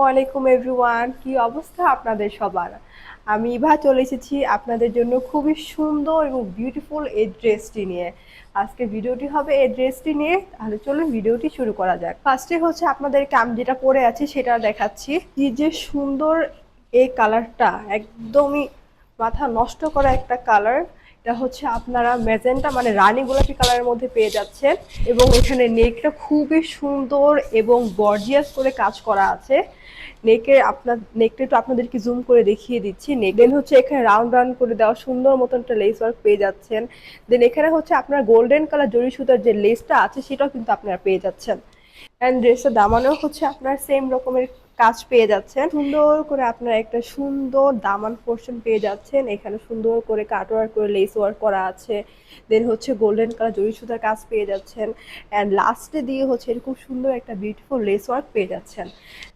ওয়ালাইকুম এভরিওয়ান, কি অবস্থা আপনাদের সবার? আমি ইভা, চলে এসেছি আপনাদের জন্য খুবই সুন্দর এবং বিউটিফুল এই ড্রেসটি নিয়ে। আজকে ভিডিওটি হবে এই ড্রেসটি নিয়ে, তাহলে চলুন ভিডিওটি শুরু করা যাক। ফার্স্টে হচ্ছে আপনাদেরকে আমি যেটা পরে আছি সেটা দেখাচ্ছি। কি যে সুন্দর এই কালারটা একদমই মাথা নষ্ট করা একটা কালার এটা হচ্ছে আপনারা ম্যাজেন্টা মানে রানী গোলাপি কালারের মধ্যে পেয়ে যাচ্ছেন এবং এখানে নেকটা খুবই সুন্দর এবং গর্জিয়াস করে কাজ করা আছে। নেকের আপনার, নেকটা একটু আপনাদেরকে জুম করে দেখিয়ে দিচ্ছি। নেক দেন হচ্ছে এখানে রাউন্ড রাউন্ড করে দেওয়া সুন্দর মতন একটা লেস ওয়ার্ক পেয়ে যাচ্ছেন। দেন এখানে হচ্ছে আপনার গোল্ডেন কালার জরি সুতার যে লেসটা আছে, সেটাও কিন্তু আপনারা পেয়ে যাচ্ছেন। অ্যান্ড ড্রেসের দামানেও হচ্ছে আপনার সেম রকমের কাজ পেয়ে যাচ্ছেন। সুন্দর করে আপনার একটা সুন্দর দামান পোর্শন পেয়ে যাচ্ছেন। এখানে সুন্দর করে কাটওয়ার্ক করে লেস ওয়ার্ক করা আছে। দেন হচ্ছে গোল্ডেন কালার জরি সুতার কাজ পেয়ে যাচ্ছেন। অ্যান্ড লাস্টে দিয়ে হচ্ছে এরকম সুন্দর একটা বিউটিফুল লেস ওয়ার্ক পেয়ে যাচ্ছেন।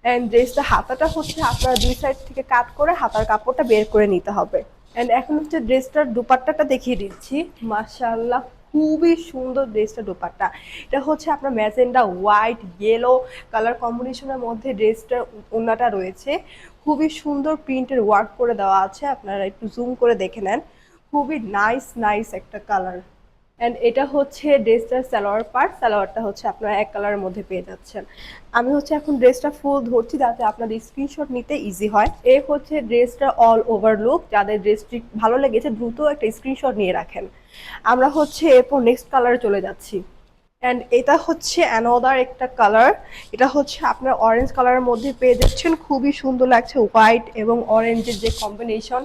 অ্যান্ড ড্রেসটা হাতাটা হচ্ছে আপনার দুই সাইড থেকে কাট করে হাতার কাপড়টা বের করে নিতে হবে। অ্যান্ড এখন হচ্ছে ড্রেসটার দুপাট্টাটা দেখিয়ে দিচ্ছি। মাশাআল্লাহ। খুবই সুন্দর ড্রেসটা দোপাট্টা। এটা হচ্ছে আপনার ম্যাজেন্ডা হোয়াইট ইয়েলো কালার কম্বিনেশনের মধ্যে ড্রেসটার ওনাটা রয়েছে। খুবই সুন্দর প্রিন্টের ওয়ার্ক করে দেওয়া আছে। আপনারা একটু জুম করে দেখে নেন। খুবই নাইস নাইস একটা কালার অ্যান্ড এটা হচ্ছে ড্রেসটার সালোয়ার পার্ট। সালোয়ারটা হচ্ছে আপনারা এক কালারের মধ্যে পেয়ে যাচ্ছেন। আমি হচ্ছে এখন ড্রেসটা ফুল ধরছি যাতে আপনাদের স্ক্রিনশট নিতে ইজি হয়। এ হচ্ছে ড্রেসটা অল ওভার লুক যাদের ড্রেসটি ভালো লেগেছে, দ্রুত একটা স্ক্রিনশট নিয়ে রাখেন। আমরা হচ্ছে এরপর নেক্সট কালারে চলে যাচ্ছি। অ্যান্ড এটা হচ্ছে অ্যানোদার একটা কালার এটা হচ্ছে আপনার অরেঞ্জ কালারের মধ্যে পেয়ে যাচ্ছেন। খুবই সুন্দর লাগছে হোয়াইট এবং অরেঞ্জের যে কম্বিনেশন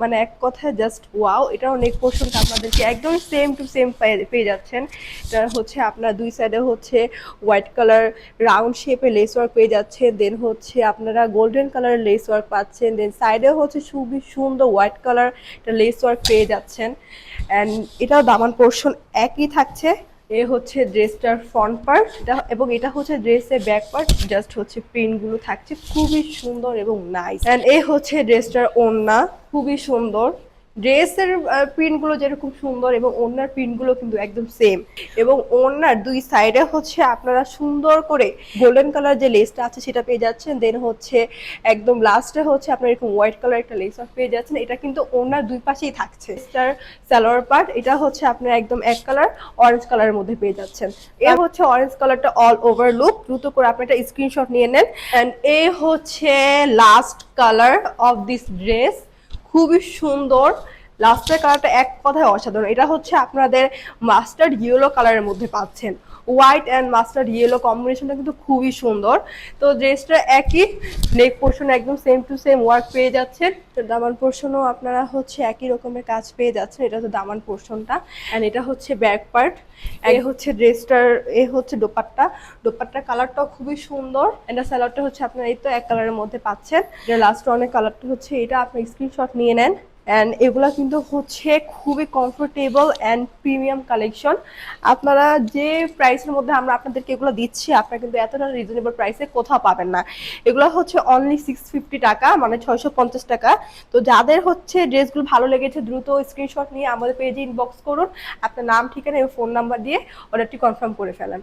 মানে এক কথায় জাস্ট ওয়াও এটাও নেক পোর্শনটা আপনাদেরকে একদম সেম টু সেম পেয়ে যাচ্ছেন। এটা হচ্ছে আপনার দুই সাইডে হচ্ছে হোয়াইট কালার রাউন্ড শেপে লেস ওয়ার্ক পেয়ে যাচ্ছে দেন হচ্ছে আপনারা গোল্ডেন কালারের লেস ওয়ার্ক পাচ্ছেন। দেন সাইডে হচ্ছে খুবই সুন্দর হোয়াইট কালার একটা লেস ওয়ার্ক পেয়ে যাচ্ছেন। অ্যান্ড এটাও দামান পোর্শন একই থাকছে। এ হচ্ছে ড্রেসটার ফ্রন্ট পার্ট এবং এটা হচ্ছে ড্রেসের ব্যাক পার্ট জাস্ট হচ্ছে প্রিন্টগুলো থাকছে খুবই সুন্দর এবং নাইস অ্যান্ড এ হচ্ছে ড্রেসটার ওন্না খুবই সুন্দর। ড্রেসের প্রিন্টগুলো যেরকম সুন্দর এবং ওড়নার প্রিন্টগুলো কিন্তু একদম সেম এবং ওড়নার দুই সাইডে হচ্ছে আপনারা সুন্দর করে গোল্ডেন কালার যে লেসটা আছে সেটা পেয়ে যাচ্ছেন। দেন হচ্ছে একদম লাস্টে হচ্ছে আপনার এরকম হোয়াইট কালার একটা লেস পেয়ে যাচ্ছেন। এটা কিন্তু ওড়নার দুই পাশেই থাকছে। স্টার সালোয়ার পার্ট এটা হচ্ছে আপনার একদম এক কালার অরেঞ্জ কালারের মধ্যে পেয়ে যাচ্ছেন। এ হচ্ছে অরেঞ্জ কালারটা অল ওভার লুক দ্রুত করে আপনি একটা স্ক্রিনশট নিয়ে নেন। অ্যান্ড এ হচ্ছে last colour of this dress খুবই সুন্দর লাস্টের কালারটা এক কথায় অসাধারণ। এটা হচ্ছে আপনাদের মাস্টার্ড ইয়েলো কালারের মধ্যে পাচ্ছেন। হোয়াইট অ্যান্ড মাস্টার্ড ইয়েলো কম্বিনেশনটা কিন্তু খুবই সুন্দর। তো ড্রেসটা একই নেক পোর্শন একদম সেম টু সেম ওয়ার্ক পেয়ে যাচ্ছেন। তো দামান পোর্শনও আপনারা হচ্ছে একই রকমের কাজ পেয়ে যাচ্ছেন। এটা হচ্ছে দামান পোর্শনটা অ্যান্ড এটা হচ্ছে ব্যাক পার্ট এ হচ্ছে ড্রেসটার এ হচ্ছে দোপাট্টা। দোপাট্টার কালারটাও খুবই সুন্দর। এটা স্যালাডটা হচ্ছে আপনারা এই তো এক কালারের মধ্যে পাচ্ছেন। লাস্ট অনেক কালারটা হচ্ছে এটা। আপনি স্ক্রিনশট নিয়ে নেন। অ্যান্ড এগুলা কিন্তু হচ্ছে খুবই কমফোর্টেবল অ্যান্ড প্রিমিয়াম কালেকশন আপনারা যে প্রাইসের মধ্যে আমরা আপনাদেরকে এগুলো দিচ্ছি, আপনারা কিন্তু এতটা রিজনেবল প্রাইসে কোথাও পাবেন না। এগুলো হচ্ছে অনলি সিক্স ফিফটি টাকা মানে ছয়শো পঞ্চাশ টাকা। তো যাদের হচ্ছে ড্রেসগুলো ভালো লেগেছে, দ্রুত স্ক্রিনশট নিয়ে আমাদের পেজে ইনবক্স করুন। আপনার নাম, ঠিকানা এবং ফোন নাম্বার দিয়ে অর্ডারটি কনফার্ম করে ফেলেন।